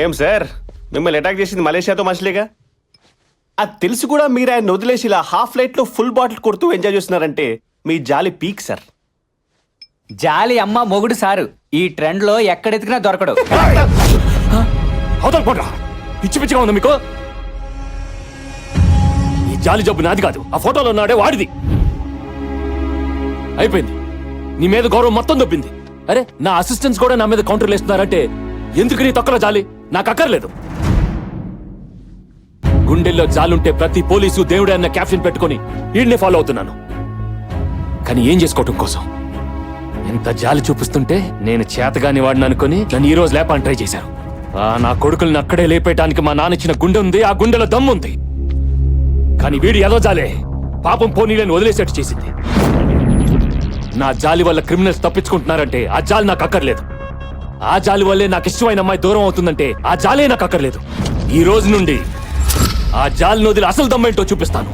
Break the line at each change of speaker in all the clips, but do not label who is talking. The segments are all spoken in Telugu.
ఏం సార్? మిమ్మల్ని అటాక్ చేసింది మలేషియాతో మనుషులేగా? అది తెలిసి కూడా మీరు ఆయన వదిలేసి ఇలా హాఫ్ లైట్లో ఫుల్ బాటిల్ కొడుతూ ఎంజాయ్ చేస్తున్నారంటే మీ జాలి పీక్ సార్
జాలి అమ్మ మొగుడు సారు. ఈ ట్రెండ్లో ఎక్కడెతికినా దొరకడు.
అవతల పోట్రా పిచ్చి పిచ్చిగా ఉంది మీకు? ఈ జాలి జబ్బు నాది కాదు. ఆ ఫోటోలో ఉన్నాడే వాడిది. అయిపోయింది. నీ మీద గౌరవం మొత్తం దొబ్బింది. అరే నా అసిస్టెంట్స్ కూడా నా మీద కౌంటర్లు వేస్తున్నారంటే ఎందుకు నీ తొక్కల జాలి? నాకు అక్కర్లేదు. గుండెల్లో జాలుంటే ప్రతి పోలీసు దేవుడే అన్న క్యాప్షన్ పెట్టుకొని వీడిని ఫాలో అవుతున్నాను. కానీ ఏం చేసుకోవటం కోసం? ఎంత జాలి చూపిస్తుంటే నేను చేతగాని వాడిని అనుకుని నన్ను ఈరోజు లేపని ట్రై చేశారు. ఆ నా కొడుకుల్ని అక్కడే లేపేయటానికి మా నాన్న ఇచ్చిన గుండె ఉంది ఆ గుండెలో దమ్ముంది కానీ వీడు ఎలా జాలే. పాపం పోనీలను వదిలేసేట్టు చేసింది. నా జాలి వల్ల క్రిమినల్స్ తప్పించుకుంటున్నారంటే ఆ జాలి నాకు అక్కర్లేదు. ఆ జాలి వల్లే నాకు ఇష్టమైన అమ్మాయి దూరం అవుతుందంటే ఆ జాలే నాకు అక్కర్లేదు. ఈ రోజు నుండి ఆ జాలి వదిలి అసలు దమ్మేంటో చూపిస్తాను.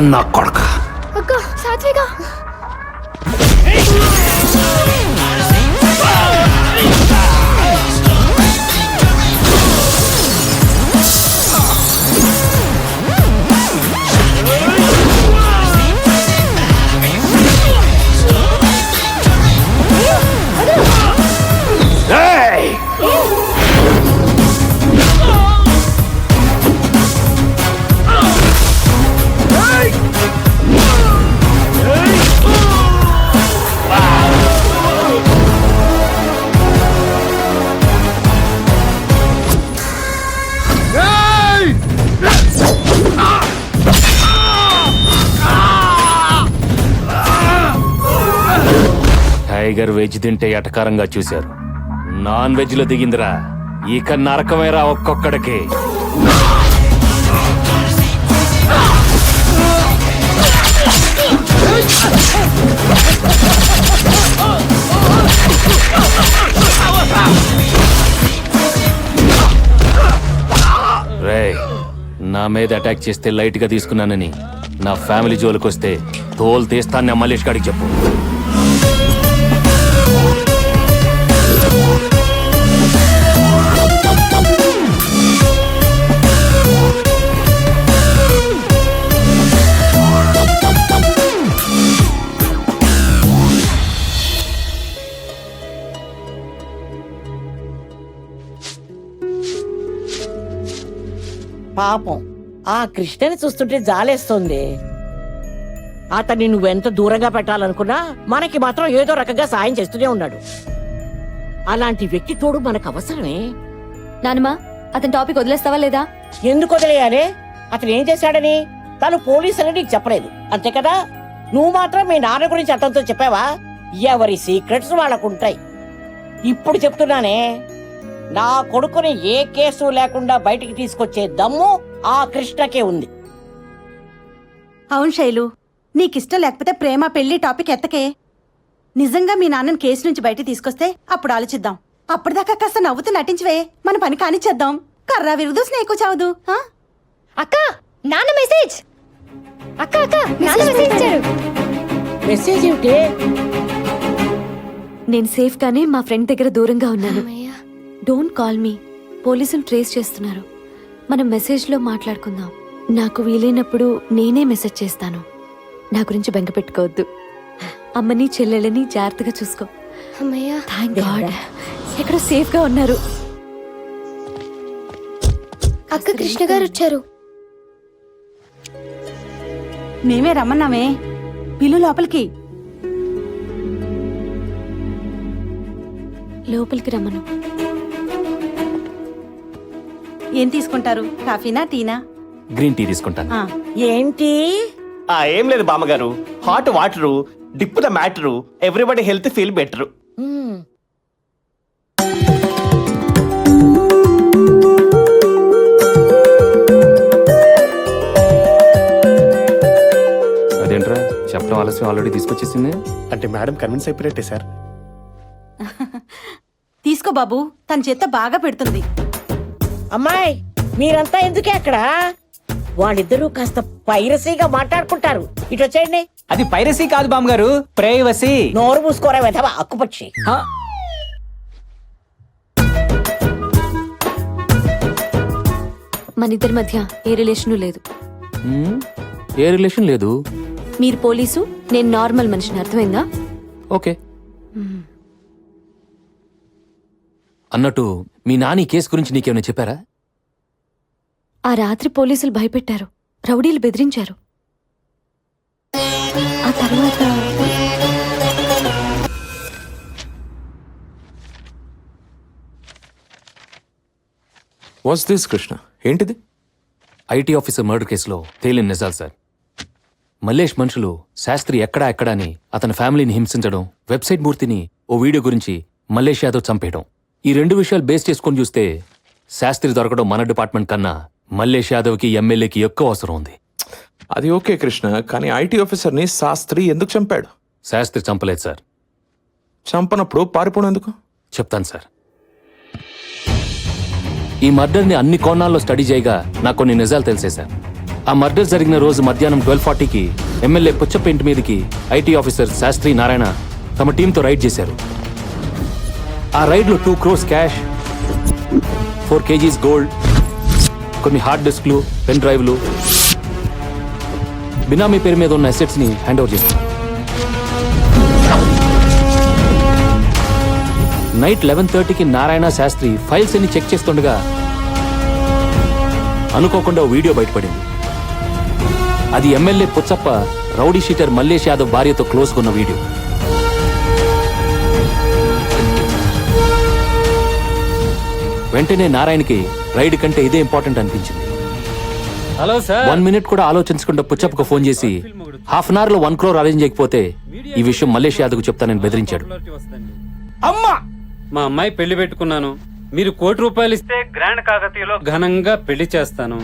నా కొడక. టైగర్ వెజ్ తింటే ఎటకారంగా చూశారు. నాన్ వెజ్లో దిగిందిరా. ఇక నరకమైరా ఒక్కొక్కడికి.
రే నా
మీద అటాక్ చేస్తే లైట్గా తీసుకున్నానని నా ఫ్యామిలీ జోలికొస్తే తోలు తీస్తాను మలేష్ గారికి చెప్పు.
పాపం. ఆ కృష్ణని చూస్తుంటే జాలేస్తుంది. అతన్ని నువ్వెంత దూరంగా పెట్టాలనుకున్నా మనకి మాత్రం ఏదో రకంగా సాయం చేస్తూనే ఉన్నాడు. అలాంటి వ్యక్తి తోడు మనకు అవసరమే.
నానమ్మా అతని టాపిక్ వదిలేస్తావా లేదా?
ఎందుకు వదిలేయాలి? అతను ఏం చేశాడని? తను పోలీసు అని నీకు చెప్పలేదు. అంతే కదా? నువ్వు మాత్రం మీ నాన్న గురించి అతనితో చెప్పావా? ఎవరి సీక్రెట్స్ వాళ్ళకుంటాయి. ఇప్పుడు చెప్తున్నానే. నా కొడుకుని ఏ కేసు లేకుండా బయటికి తీసుకొచ్చే దమ్ము ఆ కృష్ణకే ఉంది.
అవును శైలు నీకిష్టం లేకపోతే ప్రేమ పెళ్ళి టాపిక్ ఎత్తకే. నిజంగా మీ నాన్నని కేసు నుంచి బయట తీసుకొస్తే అప్పుడు ఆలోచిద్దాం. అప్పటిదాకా కాస్త నవ్వుతూ నటించవే మన పని కానిచ్చేద్దాం. కర్రా విరుదు స్నేకు చావదు ఆ?
అక్క నాన్న మెసేజ్. అక్క అక్క నాన్న మెసేజ్ ఇచ్చారు
మెసేజ్ ఏమిటి?
నేను సేఫ్ గానే మా ఫ్రెండ్ దగ్గర దూరంగా ఉన్నాను. Don't call me. పోలీసులు ట్రేస్ చేస్తున్నారు. మనం మెసేజ్లో మాట్లాడుకుందాం. నాకు వీలైనప్పుడు నేనే మెసేజ్ చేస్తాను. నా గురించి బెంగ పెట్టుకోవద్దు. అమ్మని చెల్లెలని జాగ్రత్తగా చూసుకో. థ్యాంక్ గాడ్ ఎక్కడో సేఫ్గా ఉన్నారు.
అక్క కృష్ణ గారు వచ్చారు.
మేమే రమ్మన్నామే. పిల్లు లోపలికి.
లోపలికి రమ్మను.
ఏం తీసుకుంటారు? కాఫీనా టీనా?
గ్రీన్ టీ తీసుకుంటాను.
ఆ,
ఏంటి?
ఆ ఏం లేదు బామ్మగారు. Hot water dip the matter everybody health feel better.
Hmm.
అదేంట్రా? చెప్పడం ఆలస్యం ఆల్రెడీ తీసుకొచ్చేసింది.
అంటే మేడం కన్విన్స్ అయిపోయినట్టే సార్.
తీసుకో బాబు తన చేత్త బాగా పెడుతుంది.
అమ్మాయి మీరంతా ఎందుకే అక్కడ? వాళ్ళిద్దరూ కాస్త పైరసీగా మాట్లాడుకుంటారు. ఇటు వచ్చేయండి.
అది పైరసీ కాదు బామ్మగారు ప్రైవసీ.
నోరు మూసుకోరా వెధవ అక్కుపక్షి.
హ?
మన ఇద్దరి మధ్య ఏ రిలేషను లేదు.
హ్మ్? ఏ రిలేషన్ లేదు?
మీరు పోలీసు నేను నార్మల్ మనిషిని అర్థమైందా?
ఓకే. అన్నట్టు మీ నాని కేసు గురించి నీకేమైనా చెప్పారా?
ఆ రాత్రి పోలీసులు భయపెట్టారు. రౌడీలు బెదిరించారు. ఆ తర్వాత
వాట్స్ దిస్ కృష్ణ ఏంటిది?
ఐటీ ఆఫీసర్ మర్డర్ కేసులో తేలిన నిజాలు సార్. మల్లేష్ మనుషులు శాస్త్రి ఎక్కడా ఎక్కడా అని అతని ఫ్యామిలీని హింసించడం వెబ్సైట్ మూర్తిని ఓ వీడియో గురించి మల్లేష్ యాదవ్ చంపేయడం. ఈ రెండు విషయాలు బేస్ చేసుకొని చూస్తే శాస్త్రి దొరకడం మన డిపార్ట్మెంట్ కన్నా మల్లేష్ యాదవ్కి ఎమ్మెల్యేకి ఎక్కువ అవసరం ఉంది.
అది ఓకే కృష్ణ కానీ ఐటీ ఆఫీసర్ని శాస్త్రి ఎందుకు చంపాడు?
శాస్త్రి చంపలేదు సార్.
చంపనప్పుడు పారిపోవడం ఎందుకు?
చెప్తాను సార్. ఈ మర్డర్ని అన్ని కోణాల్లో స్టడీ చేయగా నాకు కొన్ని నిజాలు తెలిసే సార్. ఆ మర్డర్ జరిగిన రోజు మధ్యాహ్నం ట్వెల్వ్ ఫార్టీకి ఎమ్మెల్యే పుచ్చపేంటి మీదకి ఐటీ ఆఫీసర్ శాస్త్రి నారాయణ తమ టీంతో రైడ్ చేశారు. ఆ రైడ్లో two crores cash four kgs gold కొన్ని హార్డ్ డిస్క్లు పెన్ డ్రైవ్లు బినామీ పేరు మీద ఉన్న అసెట్స్ని హ్యాండ్ ఓవర్ చేస్తున్నారు నైట్ లెవెన్ థర్టీకి నారాయణ శాస్త్రి ఫైల్స్ అన్ని చెక్ చేస్తుండగా అనుకోకుండా ఓ వీడియో బయటపడింది. అది MLA Puchappa rowdy sheeter Mallesh Yadav భార్యతో క్లోజ్ ఉన్న వీడియో. వెంటనే నారాయణకి రైడ్ కంటే ఇదే ఇంపార్టెంట్ అనిపించింది.
Hello sir.
వన్ మినిట్ కూడా ఆలోచించకుండా పుచ్చప్పకు ఫోన్ చేసి హాఫ్ అన్ అవర్లో వన్ క్రోర్ అరేంజ్ చేయకపోతే ఈ విషయం మల్లేష్ యాదవ్ చెప్తానని బెదిరించాడు.
అమ్మా!
మా అమ్మాయి పెళ్ళి పెట్టుకున్నాను. మీరు కోటి రూపాయలు ఇస్తే గ్రాండ్ కాకతీయలో ఘనంగా పెళ్ళి చేస్తాను.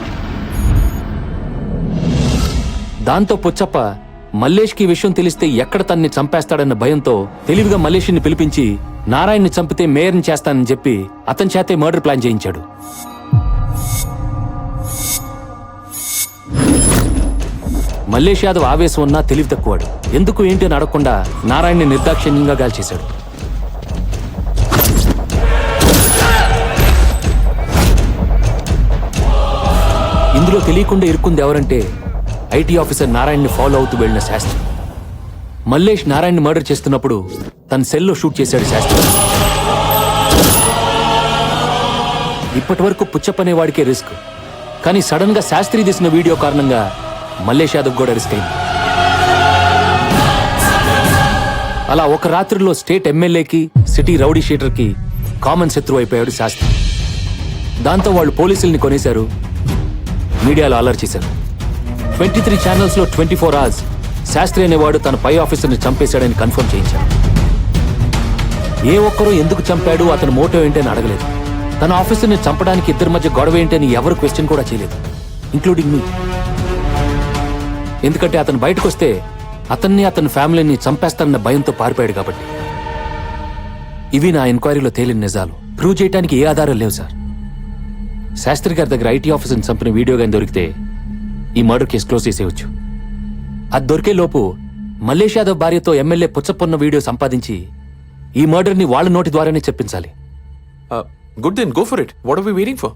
దాంతో పుచ్చప్ప మల్లేష్కి విషయం తెలిస్తే ఎక్కడ తన్ని చంపేస్తాడన్న భయంతో తెలివిగా మల్లేష్ని పిలిపించి నారాయణ్ని చంపితే మేయర్ని చేస్తానని చెప్పి అతని చేతే మర్డర్ ప్లాన్ చేయించాడు. మల్లేష్ యాదవ్ ఆవేశం ఉన్నా తెలివి తక్కువాడు. ఎందుకు ఏంటి అని అడగకుండా నారాయణ్ని నిర్దాక్షిణ్యంగా గాల్చేశాడు. ఇందులో తెలియకుండా ఇరుక్కుంది ఎవరంటే ఐటీ ఆఫీసర్ నారాయణ్ని ఫాలో అవుతూ వెళ్ళిన శాస్త్రి. మల్లేష్ నారాయణ్ని మర్డర్ చేస్తున్నప్పుడు తన సెల్లో షూట్ చేశాడు శాస్త్రి. ఇప్పటి వరకు పుచ్చప్పనేవాడికే రిస్క్. కానీ సడన్గా శాస్త్రి తీసిన వీడియో కారణంగా మల్లేష్ యాదవ్ కూడా రిస్క్ అయింది. అలా ఒక రాత్రిలో స్టేట్ ఎమ్మెల్యేకి సిటీ రౌడీ షీటర్కి కామన్ శత్రువు అయిపోయాడు శాస్త్రి. దాంతో వాళ్ళు పోలీసుల్ని కొనేశారు. మీడియాలో అలర్ట్ చేశారు. ట్వంటీ త్రీ ఛానల్స్లో ట్వంటీ ఫోర్ అవర్స్ శాస్త్రి అనేవాడు తన పై ఆఫీసర్ని చంపేశాడని కన్ఫర్మ్ చేయించాడు. ఏ ఒక్కరూ ఎందుకు చంపాడు అతని మోటో ఏంటని అడగలేదు. తన ఆఫీసర్ని చంపడానికి ఇద్దరి మధ్య గొడవ ఏంటని ఎవరు క్వశ్చన్ కూడా చేయలేదు ఇంక్లూడింగ్ మీ ఎందుకంటే అతను బయటకు వస్తే అతన్ని అతని ఫ్యామిలీని చంపేస్తానన్న భయంతో పారిపోయాడు కాబట్టి. ఇవి నా ఎంక్వైరీలో తేలిన నిజాలు. ప్రూవ్ చేయడానికి ఏ ఆధారం లేవు సార్. శాస్త్రి గారి దగ్గర ఐటీ ఆఫీసర్ని చంపిన వీడియో కానీ దొరికితే ఈ మర్డర్ కేసు క్లోజ్ చేసేయచ్చు. అది దొరికే లోపు మల్లేష్ యాదవ్ భార్యతో ఎమ్మెల్యే పుచ్చపొన్న వీడియో సంపాదించి ఈ మర్డర్ని వాళ్ళ నోటి ద్వారానే చెప్పించాలి.
Good then go for it what are we waiting for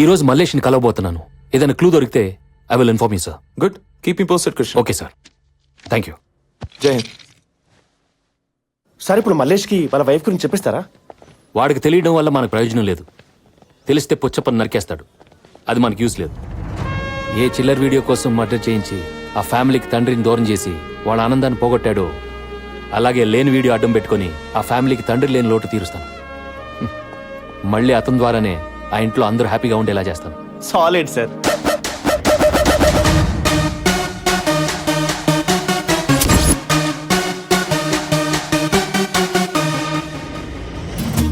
ఈ రోజు మల్లేష్ని కలవబోతున్నాను. ఏదైనా క్లూ దొరికితే I will inform you sir
good keep me posted Krishna
okay sir thank you
Jai Hind
sir ఇప్పుడు మల్లేష్కి వాళ్ళ వైఫ్ గురించి చెప్పిస్తారా?
వాడికి తెలియడం వల్ల మనకు ప్రయోజనం లేదు. తెలిస్తే పుచ్చపని నరికేస్తాడు. అది మనకు యూస్ లేదు. ఏ చిల్లర్ వీడియో కోసం మర్డర్ చేయించి ఆ ఫ్యామిలీకి తండ్రిని దూరం చేసి వాళ్ళ ఆనందాన్ని పోగొట్టాడో అలాగే లేని వీడియో అడ్డం పెట్టుకొని ఆ ఫ్యామిలీకి తండ్రి లేని లోటు తీరుస్తాను. మళ్ళీ అతని ద్వారానే ఆ ఇంట్లో అందరూ హ్యాపీగా ఉండేలా చేస్తాను.
Solid sir.